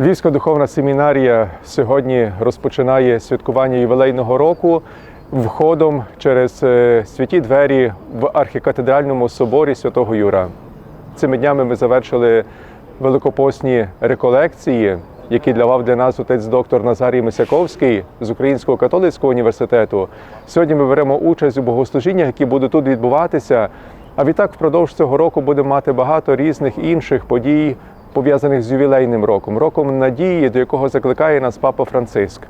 Львівська духовна семінарія сьогодні розпочинає святкування ювілейного року входом через е, святі двері в архікатедральному соборі святого Юра. Цими днями ми завершили великопосні реколекції, які давав для нас отець доктор Назарій Мисяковський з Українського католицького університету. Сьогодні ми беремо участь у богослужіннях, які будуть тут відбуватися. А відтак впродовж цього року будемо мати багато різних інших подій, пов'язаних з ювілейним роком, роком надії, до якого закликає нас папа Франциск.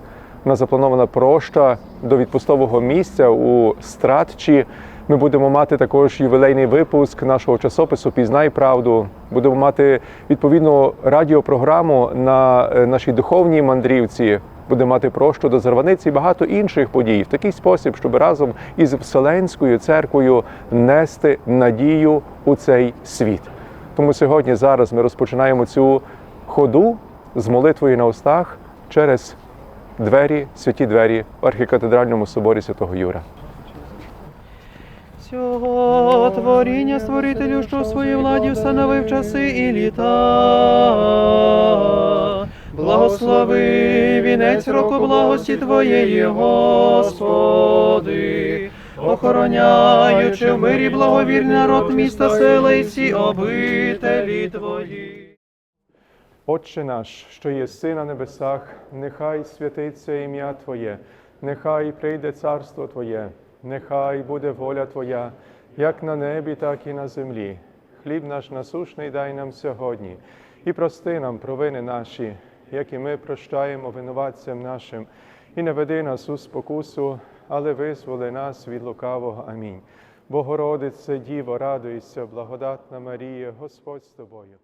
Нас запланована проща до відпустового місця у Стратчі. Ми будемо мати також ювілейний випуск нашого часопису Пізнай правду. Будемо мати відповідну радіопрограму на е, нашій духовній мандрівці. Будемо мати прощу до Зарваниці і багато інших подій в такий спосіб, щоб разом із Вселенською церквою нести надію у цей світ. Тому сьогодні зараз ми розпочинаємо цю ходу з молитвою на устах через двері, святі двері в архікатедральному соборі святого Юра. Всього творіння створителю, що в своїй владі встановив часи і літа. Благослови вінець року благості Твоєї, Господи, охороняючи в мирі благовірний народ міста, села і всі обителі Твої. Отче наш, що є на небесах, нехай святиться ім'я Твоє, нехай прийде царство Твоє, нехай буде воля Твоя, як на небі, так і на землі. Хліб наш насушний дай нам сьогодні, і прости нам провини наші, як і ми прощаємо винуватцям нашим, і не веди нас у спокусу, але визволи нас від лукавого. Амінь. Богородице, Діво, радуйся, благодатна Марія, Господь з тобою.